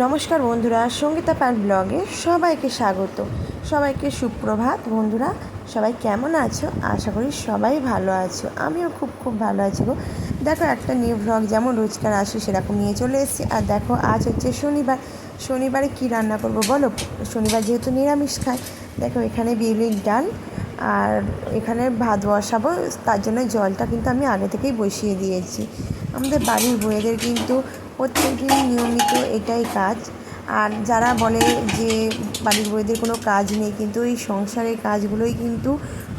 নমস্কার বন্ধুরা, সঙ্গীতা পান ব্লগে সবাইকে স্বাগত। সবাইকে সুপ্রভাত বন্ধুরা, সবাই কেমন আছো? আশা করি সবাই ভালো আছো। আমিও খুব খুব ভালো আছি গো। দেখো, একটা নিউ ব্লগ যেমন রোজকার আসে সেরকম নিয়ে চলে এসেছি। আর দেখো, আজ হচ্ছে শনিবার। শনিবারে কি রান্না করব বলো? শনিবার যেহেতু নিরামিষ খায় দেখো এখানে বিউলির ডাল আর এখানে ভাত বসাবো। তার জন্য জলটা কিন্তু আমি আগে থেকেই বসিয়ে দিয়েছি। আমাদের বাড়ির বউয়েদের কিন্তু প্রত্যেক দিন নিয়মিত এটাই কাজ। আর যারা বলে যে বাড়ির বউয়েদের কোনো কাজ নেই, কিন্তু এই সংসারের কাজগুলোই কিন্তু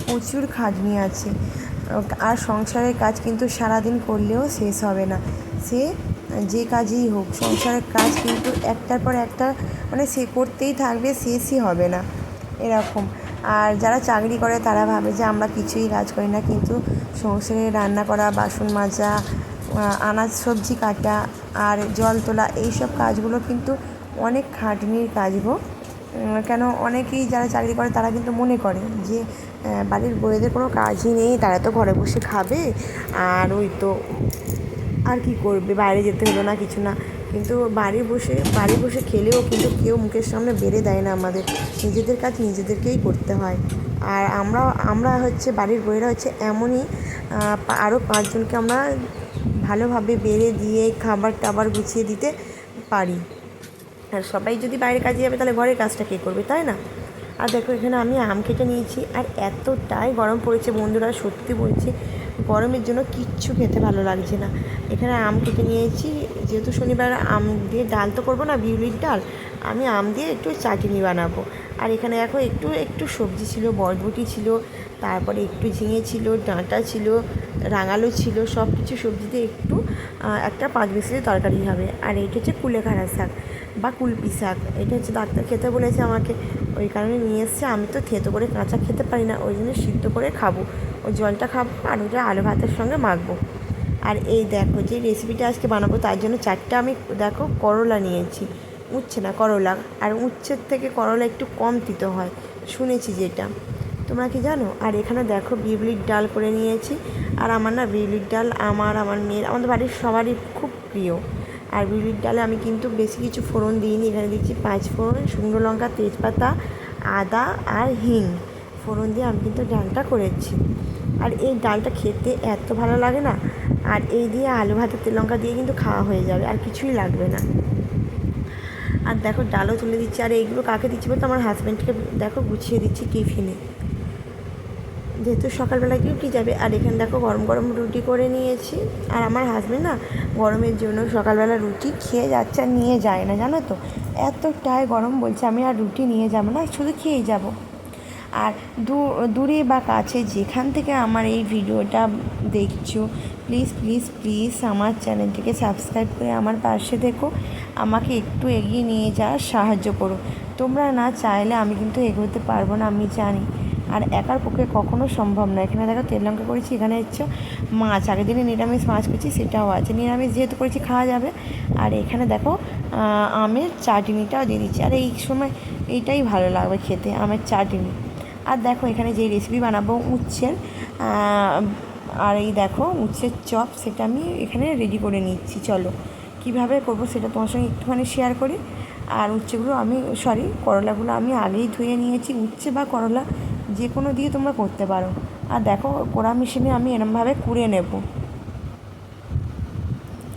প্রচুর খাটনি আছে। আর সংসারের কাজ কিন্তু সারাদিন করলেও শেষ হবে না। সে যে কাজেই হোক, সংসারের কাজ কিন্তু একটার পর একটা মানে সে করতেই থাকবে, শেষই হবে না। এরকম। আর যারা চাকরি করে তারা ভাবে যে আমরা কিছুই কাজ করি না, কিন্তু সংসারে রান্না করা, বাসন মাজা আনাজ, সবজি কাটা আর জল তোলা, এইসব কাজগুলো কিন্তু অনেক খাটনির কাজ গো। কেন অনেকেই যারা চাকরি করে তারা কিন্তু মনে করে যে বাড়ির বইয়েদের কোনো কাজই নেই, তারা তো ঘরে বসে খাবে আর ওই তো আর কি করবে, বাইরে যেতে হলো না, কিছু না। কিন্তু বাড়ি বসে বাড়ি বসে খেলেও কিন্তু কেউ মুখের সামনে বেড়ে দেয় না আমাদের। নিজেদের কাজ নিজেদেরকেই করতে হয়। আর আমরা আমরা হচ্ছে বাড়ির বইয়েরা হচ্ছে এমনই আরও পাঁচজনকে আমরা ভালোভাবে বেড়ে দিয়ে খাবার টাবার গুছিয়ে দিতে পারি। আর সবাই যদি বাইরে কাজে যাবে, তাহলে ঘরের কাজটা কে করবে, তাই না? আর দেখো, এখানে আমি আম কেটে নিয়েছি, আর এতটাই গরম পড়েছে বন্ধুরা, সত্যি বলছি, গরমের জন্য কিচ্ছু খেতে ভালো লাগছে না। এখানে আম কেটে নিয়েছি, যেহেতু শনিবার আম দিয়ে ডাল তো করব না, বিউলির ডাল, আমি আম দিয়ে একটু চাটনি বানাবো। আর এখানে দেখো একটু একটু সবজি ছিল, বরবটি ছিল, তারপরে একটু ঝিঙে ছিল, ডাঁটা ছিল, রাঙালো ছিল সব কিছু সবজিতে একটু একটা পাঁচ মিশিয়ে তরকারি হবে। আর এটা হচ্ছে কুলেখাড়া শাক বা কুলপি শাক। এটা হচ্ছে ডাক্তার খেতে বলেছে আমাকে। ওই কারণে নিয়ে এসছে। আমি তো থেতো করে কাঁচা খেতে পারি না। ওই জন্য সিদ্ধ করে খাব। ওই জলটা খাব আর ওটা আলু ভাতের সঙ্গে মাখবো। আর এই দেখো যে রেসিপিটা আজকে বানাবো, তার জন্য চারটে আমি, দেখো করলা নিয়েছি। উচ্ছে না করলা। আর উচ্ছের থেকে করলা একটু কম তিতো হয়। শুনেছি যেটা। তোমরা কি জানো? আর এখানে দেখো বিউলির ডাল করে নিয়েছি। আর আমার না বিউলির ডাল আমার আমার মেয়ের, আমাদের বাড়ির সবারই খুব প্রিয়। আর বিউলির ডালে আমি কিন্তু বেশি কিছু ফোড়ন দিইনি। এখানে দিচ্ছি পাঁচ ফোড়ন, শুকনো লঙ্কা, তেজপাতা, আদা আর হিং। ফোড়ন দিয়ে আমি কিন্তু ডালটা করেছি। আর এই ডালটা খেতে এত ভালো লাগে না। আর এই দিয়ে আলু ভাতের তেল লঙ্কা দিয়ে কিন্তু খাওয়া হয়ে যাবে। আর কিছুই লাগবে না। আর দেখো ডালও তুলে দিচ্ছি। আর এইগুলো কাকে দিচ্ছি বলতো আমার হাজব্যান্ডকে দেখো গুছিয়ে দিচ্ছি টিফিনে। যেহেতু সকালবেলা ডিউটি যাবে, আর এখানে দেখো গরম গরম রুটি করে নিয়েছি। আর আমার হাজব্যান্ড না গরমের জন্য সকালবেলা রুটি খেয়ে যাচ্ছে আর নিয়ে যায় না, জানো তো? এতটাই গরম বলছে, আমি আর রুটি নিয়ে যাব না, শুধু খেয়েই যাব। আর দূরে বা কাছে যেখান থেকে আমার এই ভিডিওটা দেখছ প্লিজ প্লিজ প্লিজ আমার চ্যানেলটিকে সাবস্ক্রাইব করে আমার পাশে দেখো আমাকে একটু এগিয়ে নিয়ে যাওয়ার সাহায্য করো। তোমরা না চাইলে আমি কিন্তু এগোতে পারব না, আমি জানি। আর একার পক্ষে কখনো সম্ভব না। এখানে দেখো তেল লঙ্কা করেছি, এখানে হচ্ছে মাছ। আগের দিনে নিরামিষ মাছ করেছি, সেটাও আছে। নিরামিষ যেহেতু করেছি, খাওয়া যাবে। আর এখানে দেখো আমের চাটনিটাও দিয়ে দিচ্ছি। আর এই সময় এইটাই ভালো লাগবে খেতে, আমের চাটনি। আর দেখো, এখানে যে রেসিপি বানাবো, উচ্ছের আর এই দেখো, উচ্ছের চপ, সেটা আমি এখানে রেডি করে নিচ্ছি, চলো। কীভাবে করব সেটা তোমার সঙ্গে একটুখানি শেয়ার করি। আর উচ্ছেগুলো আমি সরি করলাগুলো আমি আগেই ধুয়ে নিয়েছি। উচ্ছে বা করলা যে কোনো দিয়ে তোমরা করতে পারো। আর দেখো, কোড়া মেশিনে আমি এরমভাবে কুড়ে নেব।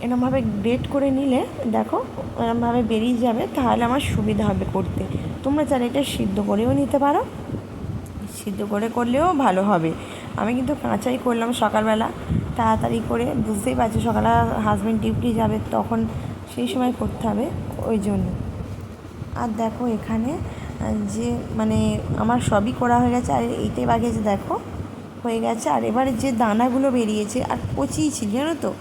এরমভাবে গ্রেট করে নিলে, দেখো, এরমভাবে বেরিয়ে যাবে। তাহলে আমার সুবিধা হবে করতে। তোমরা চাইলে এটা সিদ্ধ করেও নিতে পারো। সিদ্ধ করে করলেও ভালো হবে। আমি কিন্তু কাঁচাই করলাম সকালবেলা। তাড়াতাড়ি করে বুঝতেই পারছি, সকালে হাজব্যান্ড ডিউটি যাবে তখন সেই সময় করতে হবে ওই জন্য। আর দেখো এখানে যে মানে আমার সবই করা হয়ে গেছে, আর এইটাই বাকি যে দেখো, হয়ে গেছে। আর এবারে যে দানাগুলো বেরিয়েছে, আর কচিই ছিল, জানো তো?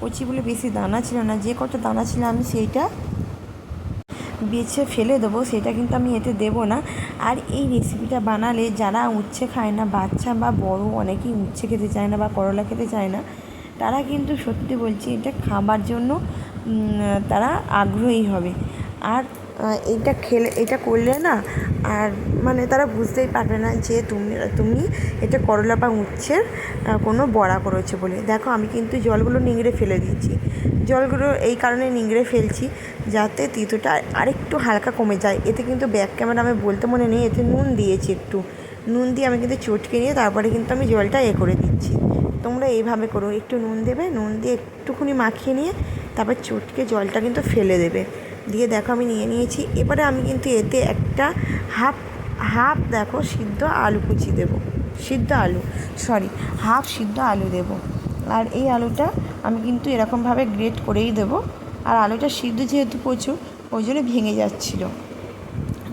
কচিগুলো বেশি দানা ছিল না, যে কটা দানা ছিল আমি সেইটা বেছে ফেলে দেবো, সেটা কিন্তু আমি এতে দেব না। আর এই রেসিপিটা বানালে যারা উচ্ছে খায় না, বাচ্চা বা বড়, অনেকেই উচ্ছে খেতে চায় না বা করলা খেতে চায় না, তারা কিন্তু সত্যি বলছি এটা খাবার জন্য তারা আগ্রহী হবে। আর এইটা খেলে এটা করলে না আর মানে তারা বুঝতেই পারবে না যে তুমি তুমি এটা করলা বা উচ্ছের কোনো বড়া করেছ বলে। দেখো, আমি কিন্তু জলগুলো নিংড়ে ফেলে দিচ্ছি জলগুলো এই কারণে নিংড়ে ফেলছি যাতে তিতোটা আরেকটু হালকা কমে যায়। এতে কিন্তু ব্যাক ক্যামেরা আমি বলতে মনে নেই, এতে নুন দিয়েছি একটু। নুন দিয়ে আমি কিন্তু চটকে নিয়ে তারপরে কিন্তু আমি জলটা এ করে দিচ্ছি। তোমরা এইভাবে করো। একটু নুন দেবে, নুন দিয়ে একটুখানি মাখিয়ে নিয়ে তারপর চটকে জলটা কিন্তু ফেলে দেবে। দিয়ে দেখো আমি নিয়ে নিয়েছি। এবারে আমি কিন্তু এতে একটা হাফ হাফ দেখো সিদ্ধ আলু কুচি দেবো। সিদ্ধ আলু সরি হাফ সিদ্ধ আলু দেবো। আর এই আলুটা আমি কিন্তু এরকমভাবে গ্রেট করেই দেবো। আর আলুটা সিদ্ধ যেহেতু প্রচুর, ওই জন্য ভেঙে যাচ্ছিল।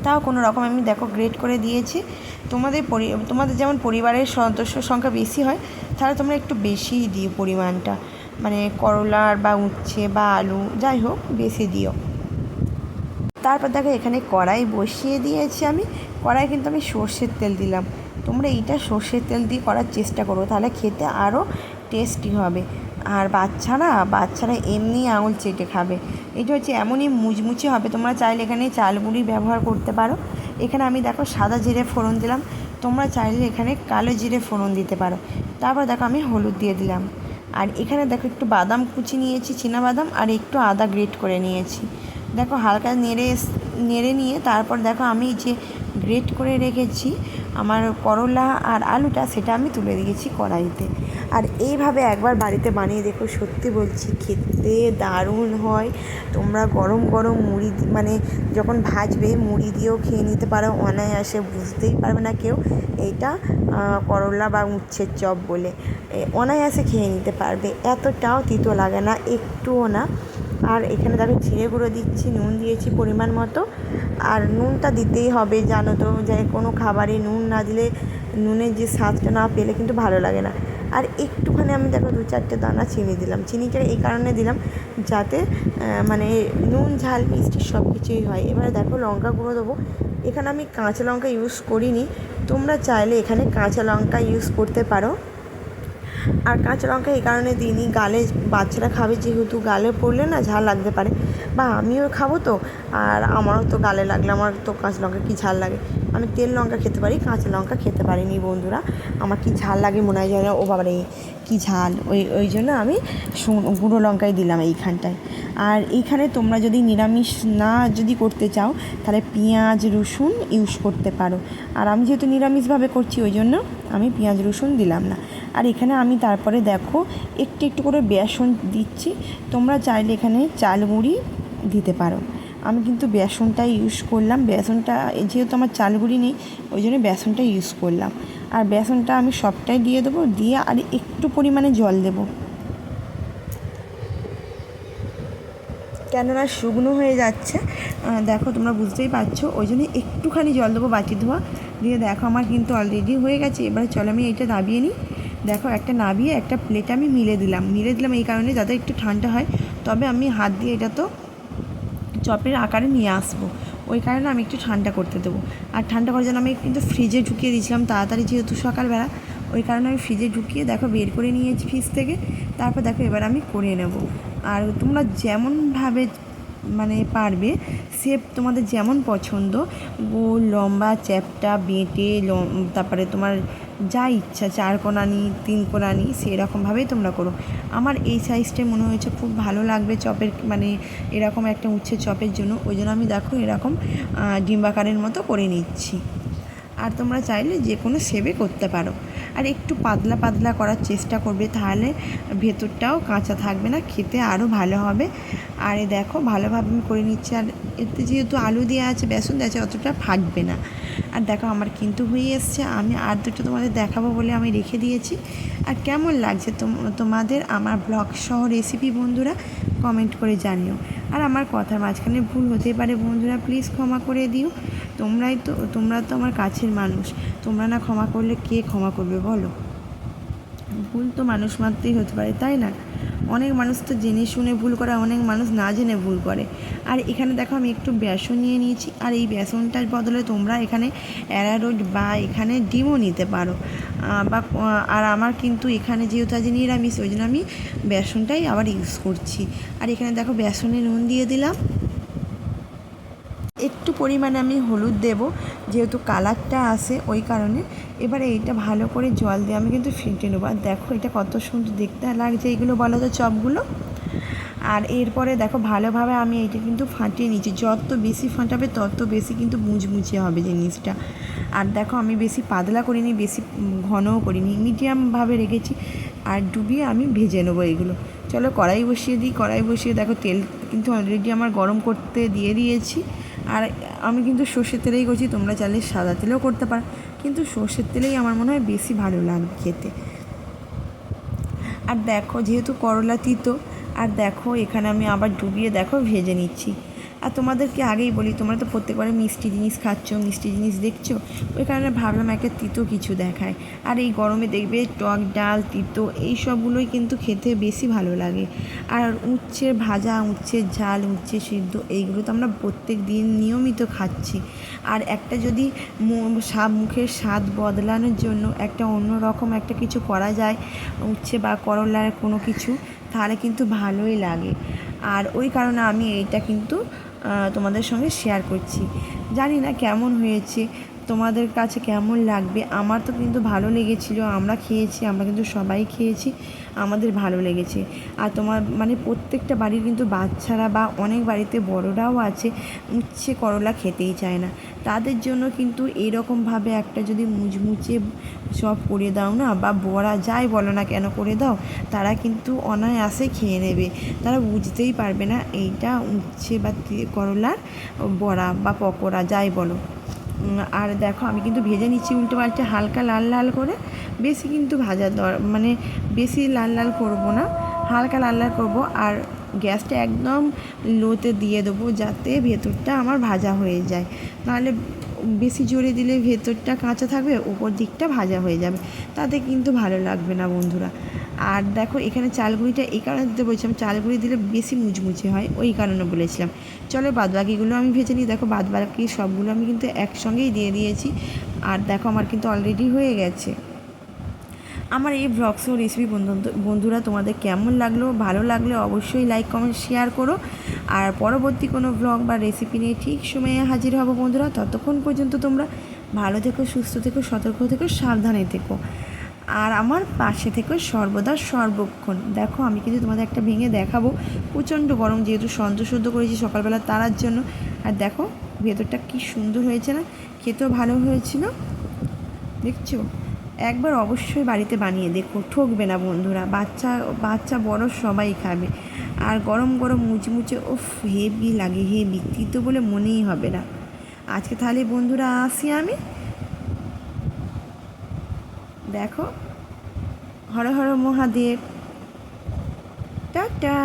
তাও কোনো রকম আমি দেখো গ্রেড করে দিয়েছি। তোমাদের পরি, তোমাদের যেমন পরিবারের সদস্য সংখ্যা বেশি হয়, তাহলে তোমরা একটু বেশিই দিও পরিমাণটা। মানে করলার বা উচ্ছে বা আলু, যাই হোক, বেশি দিও। তারপর দেখো এখানে কড়াই বসিয়ে দিয়েছি আমি। কড়াই কিন্তু আমি সর্ষের তেল দিলাম। তোমরা এইটা সর্ষের তেল দিয়ে করার চেষ্টা করো, তাহলে খেতে আরও টেস্টি হবে। আর বাচ্চারা বাচ্চারা এমনি আঙুল চেটে খাবে। এটা হচ্ছে এমনই মুচমুচে হবে, তোমরা চাইলে এখানে চাল গুঁড়ি ব্যবহার করতে পারো। এখানে আমি দেখো সাদা জিরে ফোড়ন দিলাম। তোমরা চাইলে এখানে কালো জিরে ফোড়ন দিতে পারো। তারপর দেখো আমি হলুদ দিয়ে দিলাম। আর এখানে দেখো একটু বাদাম কুচি নিয়েছি বাদাম, আর একটু আদা গ্রেট করে নিয়েছি। দেখো হালকা নেড়ে নেড়ে নিয়ে তারপর দেখো আমি যে গ্রেট করে রেখেছি আমার করলা আর আলুটা, সেটা আমি তুলে দিয়েছি কড়াইতে। আর এইভাবে একবার বাড়িতে বানিয়ে দেখো, সত্যি বলছি, খেতে দারুণ হয়। তোমরা গরম গরম মুড়ি মানে যখন ভাজবে, মুড়ি দিয়েও খেয়ে নিতে পারো, অনায়াসে বুঝতেই পারবে না কেউ। এইটা করলা বা উচ্ছের চপ বলে। অনায়াসে খেয়ে নিতে পারবে। এতটাও তিতো লাগে না, একটুও না। আর এখানে দেখো জিরে গুঁড়ো দিচ্ছি, নুন দিয়েছি পরিমাণ মতো। আর নুনটা দিতেই হবে, জানো তো, যে কোনো খাবারে নুন না দিলে নুনের যে স্বাদটা না পেলে কিন্তু ভালো লাগে না। আর একটুখানি আমি দেখো দু চারটে দানা চিনি দিলাম। চিনিটা এই কারণে দিলাম যাতে মানে নুন, ঝাল, মিষ্টি সব কিছুই হয়। এবারে দেখো লঙ্কা গুঁড়ো দেবো। এখানে আমি কাঁচা লঙ্কা ইউজ করিনি। তোমরা চাইলে এখানে কাঁচা লঙ্কা ইউজ করতে পারো। আর কাঁচা লঙ্কা এই কারণে দিইনি। গালে বাচ্চারা খাবে, যেহেতু গালে পড়লে না ঝাল লাগতে পারে। বা আমিও খাব তো, আর আমারও তো গালে লাগলে, আমার তো কাঁচা লঙ্কা কী ঝাল লাগে? আমি তেল লঙ্কা খেতে পারি, কাঁচা লঙ্কা খেতে পারিনি বন্ধুরা। আমার কি ঝাল লাগে মনে হয় যেন, ও বাবারে, কী ঝাল। ওই ওই জন্য আমি গুঁড়ো লঙ্কাই দিলাম এইখানটায়। আর এইখানে তোমরা যদি নিরামিষ না যদি করতে চাও, তাহলে পেঁয়াজ, রসুন ইউজ করতে পারো। আর আমি যেহেতু নিরামিষভাবে করছি, ওই জন্য আমি পেঁয়াজ রসুন দিলাম না। আর এখানে আমি তারপরে দেখো, একটু একটু করে বেসন দিচ্ছি। তোমরা চাইলে এখানে চাল গুঁড়ি দিতে পারো। আমি কিন্তু বেসনটা ইউজ করলাম। বেসনটা, যেহেতু আমার চাল গুঁড়ি নেই, ওই জন্য বেসনটা ইউজ করলাম। আর বেসনটা আমি সবটাই দিয়ে দেবো, দিয়ে আর একটু পরিমাণে জল দেবো। কেননা শুকনো হয়ে যাচ্ছে। দেখো তোমরা বুঝতেই পারছ, ওই জন্য একটুখানি জল দেবো বাটি ধোয়া। দিয়ে দেখো আমার কিন্তু অলরেডি হয়ে গেছে। এবারে চলো আমি এইটা নাবিয়ে নিই। দেখো একটা নাবিয়ে একটা প্লেট আমি মিলে দিলাম। মিলে দিলাম এই কারণে যাতে একটু ঠান্ডা হয়। তবে আমি হাত দিয়ে এটা তো চপের আকারে নিয়ে আসব। ওই কারণে আমি একটু ঠান্ডা করতে দেবো। আর ঠান্ডা করার জন্য আমি কিন্তু ফ্রিজে ঢুকিয়ে দিয়েছিলাম তাড়াতাড়ি যেহেতু সকালবেলা। ওই কারণে আমি ফ্রিজে ঢুকিয়ে দেখো বের করে নিয়েছি ফ্রিজ থেকে। তারপর দেখো এবার আমি করে নেব। আর তোমরা যেমনভাবে মানে পারবে। শেপ তোমাদের যেমন পছন্দ গোল লম্বা চ্যাপটা, বেঁটে তারপরে তোমার যা ইচ্ছা, চার কোনানি, তিন কোনানি, সেরকমভাবেই তোমরা করো। আমার এই সাইজটাই মনে হয়েছে খুব ভালো লাগবে চপের মানে এরকম একটা উচ্ছে চপের জন্য। ওই জন্য আমি দেখো এরকম ডিম্বাকারের মতো করে নিচ্ছি। আর তোমরা চাইলে যে কোনো সেবে করতে পারো। আর একটু পাতলা পাতলা করার চেষ্টা করবে, তাহলে ভেতরটাও কাঁচা থাকবে না, খেতে আরও ভালো হবে। আর এ দেখো, ভালোভাবে আমি করে নিচ্ছি, আর এতে যেহেতু আলু দেওয়া আছে, বেসন দেওয়া আছে, অতটা ফাটবে না। আর দেখো, আমার কিন্তু হয়ে এসছে, আমি আর দুটো তোমাদের দেখাবো বলে আমি রেখে দিয়েছি। আর কেমন লাগছে তোমাদের আমার ব্লগ সহ রেসিপি বন্ধুরা কমেন্ট করে জানিও। আর আমার কথার মাঝখানে ভুল হতে পারে বন্ধুরা প্লিজ ক্ষমা করে দিও। তোমরাই তো, তোমরা তো আমার কাছের মানুষ। তোমরা না ক্ষমা করলে কে ক্ষমা করবে বলো? ভুল তো মানুষ মাত্রই হতে পারে, তাই না? অনেক মানুষ তো জেনে শুনে ভুল করে, অনেক মানুষ না জেনে ভুল করে। আর এখানে দেখো আমি একটু বেসন নিয়ে নিয়েছি। আর এই বেসনটার বদলে তোমরা এখানে অ্যারারোড বা এখানে ডিমও নিতে পারো। বা আর আমার কিন্তু এখানে যেহেতু আজ নিরামিষ, ওই জন্য আমি বেসনটাই আবার ইউজ করছি। আর এখানে দেখো বেসনে নুন দিয়ে দিলাম। একটু পরিমাণে আমি হলুদ দেব, যেহেতু কালারটা আসে ওই কারণে। এবারে এইটা ভালো করে জল দিয়ে আমি কিন্তু ফেটে নেব। আর দেখো এটা কত সুন্দর দেখতে লাগছে এইগুলো বলো তো চপগুলো। আর এরপরে দেখো ভালোভাবে আমি এইটা কিন্তু ফাটিয়ে নিচ্ছি যত বেশি ফাটাবে তত বেশি কিন্তু মুচমুচে হবে জিনিসটা। আর দেখো আমি বেশি পাতলা করিনি, বেশি ঘনও করিনি, মিডিয়ামভাবে রেখেছি। আর ডুবিয়ে আমি ভেজে নেব এগুলো। চলো কড়াই বসিয়ে দিই, কড়াই বসিয়ে দেখো তেল কিন্তু অলরেডি আমার গরম করতে দিয়ে দিয়েছি। আর আমি কিন্তু সর্ষের তেলেই করছি, তোমরা চাইলে সাদা তেলেও করতে পারো। কিন্তু সর্ষের তেলেই আমার মনে হয় বেশি ভালো লাগবে খেতে। আর দেখো, যেহেতু করলা তিতো, আর দেখো, এখানে আমি আবার ডুবিয়ে, দেখো, ভেজে নিচ্ছি। আর তোমাদেরকে আগেই বলি, তোমরা তো প্রত্যেকবারে মিষ্টি জিনিস খাচ্ছ, মিষ্টি জিনিস দেখছ। ওই কারণে ভাবলাম একটা তিতো কিছু দেখায়। আর এই গরমে দেখবে টক ডাল, তিতো এই সবগুলোই কিন্তু খেতে বেশি ভালো লাগে। আর উচ্ছের ভাজা উচ্ছের ঝাল, উচ্ছে সিদ্ধ, এইগুলো তো আমরা প্রত্যেক দিন নিয়মিত খাচ্ছি। আর একটা যদি মুখের স্বাদ বদলানোর জন্য একটা অন্য রকম একটা কিছু করা যায়, উচ্ছে বা করলার কোনো কিছু, তাহলে কিন্তু ভালোই লাগে। আর ওই কারণে আমি এইটা কিন্তু তোমাদের সঙ্গে শেয়ার করছি। জানি না কেমন হয়েছে। তোমাদের কাছে কেমন লাগবে? আমার তো কিন্তু ভালো লেগেছিল। আমরা খেয়েছি, আমরা কিন্তু সবাই খেয়েছি, আমাদের ভালো লেগেছে। আর তোমার মানে প্রত্যেকটা বাড়ির কিন্তু বাচ্চারা বা অনেক বাড়িতে বড়রাও আছে, উচ্ছে করলা খেতেই চায় না। তাদের জন্য কিন্তু এরকমভাবে একটা যদি মুচমুচে সব করে দাও না, বা বড়া যাই বলো না কেন করে দাও, তারা কিন্তু অনায়াসে খেয়ে নেবে। তারা বুঝতেই পারবে না এইটা উচ্ছে বা করলার বড়া বা পকোড়া যাই বলো। আর দেখো, আমি কিন্তু ভেজে নিচ্ছি উল্টো পাল্টে হালকা লাল লাল করে। বেশি কিন্তু ভাজা দর মানে বেশি লাল লাল করব না, হালকা লাল লাল করব। আর গ্যাসটা একদম লোতে দিয়ে দেবো যাতে ভেতরটা আমার ভাজা হয়ে যায়। নাহলে বেশি জোরে দিলে ভেতরটা কাঁচা থাকবে, ওপর দিকটা ভাজা হয়ে যাবে। তাতে কিন্তু ভালো লাগবে না বন্ধুরা। আর দেখো, এখানে চালগুড়িটা এই কারণে দিতে বলছিলাম, চালগুড়ি দিলে বেশি মুচমুচে হয়, ওই কারণে বলেছিলাম। চলো বাদবাকিগুলো আমি ভেজে নিই। দেখো, বাদবাকি সবগুলো আমি কিন্তু একসঙ্গেই দিয়ে দিয়েছি। আর দেখো, আমার কিন্তু অলরেডি হয়ে গেছে। আমার এই ব্লগস ও রেসিপি বন্ধু বন্ধুরা, তোমাদের কেমন লাগল? ভালো লাগলে অবশ্যই লাইক কমেন্ট শেয়ার করো। আর পরবর্তী কোনো ব্লগ বা রেসিপি নিয়ে ঠিক সময়ে হাজির হব বন্ধুরা। ততক্ষণ পর্যন্ত তোমরা ভালো থেকো, সুস্থ থেকো, সতর্ক থেকো, সাবধানে থেকো। আর আমার পাশে থেকো সর্বদা সর্বক্ষণ। দেখো, আমি কিন্তু তোমাদের একটা ভেঙে দেখাবো। প্রচণ্ড গরম, যেহেতু সন্ত শুদ্ধ করেছি সকালবেলা তারার জন্য। আর দেখো, ভেতরটা কি সুন্দর হয়েছে না? খেতেও ভালো হয়েছিল। দেখছ? একবার অবশ্যই বাড়িতে বানিয়ে দেখো, ঠকবে না বন্ধুরা। বাচ্চা বাচ্চা বড় সবাই খাবে। আর গরম গরম মুচমুচে ওফ হেভি লাগে, হেভি। তিতো বলে মনেই হবে না। আজকে তাহলে বন্ধুরা আসি আমি। দেখো। হর হর মহাদেব। টাটা।